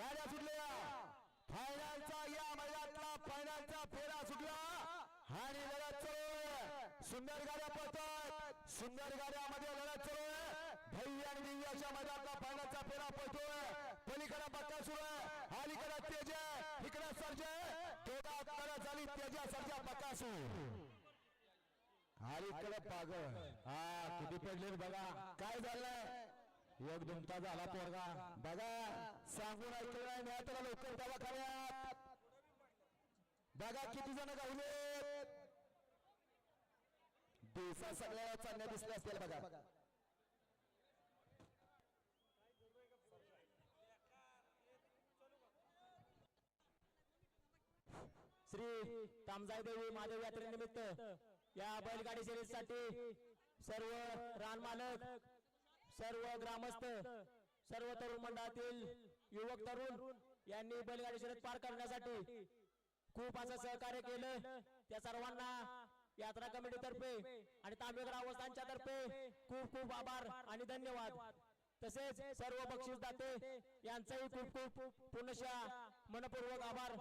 गाड्या सुटल्या. फायनलचा या मैदानातला फायनलचा फेरा सुटला. आणि लढत चालू सुंदर गाड्या पळतात. सुंदर गाड्यामध्ये लढत चालू आहे. भैया आणि दिव्याच्या मैदानातला फायनलचा फेरा पळतोय. पलीकडे बक्का सुरू आहे. अलीकडे तेज आहे. इकडे सर्ज आहे. लढत झाली. तेजा सर्जा बकासू अलीकडे पागळ. हा किती पडले बघा. काय झालंय? एक धुमता झाला पोरगा. बघा सांगून ऐकलं नाही मी त्याला लवकर दवाखान्यात बघा किती जण गावले. दिवसा सगळ्या चांगल्या दिसल्या असतील बघा. श्री तामजाई देवी महादेव यात्रेनिमित्त या बैलगाडी शर्यतीसाठी सर्व रान मालक सर्व ग्रामस्थ सर्व तरुण मंडळातील युवक तरुण यांनी बैलगाडी शर्यत पार करण्यासाठी खूप असं सहकार्य केलं. त्या सर्वांना यात्रा कमिटीतर्फे आणि तांबे ग्रामस्थांच्या तर्फे खूप खूप आभार आणि धन्यवाद. तसेच सर्व बक्षीस दाते यांचाही खूप खूप पुनशा मनपूर्वक आभार.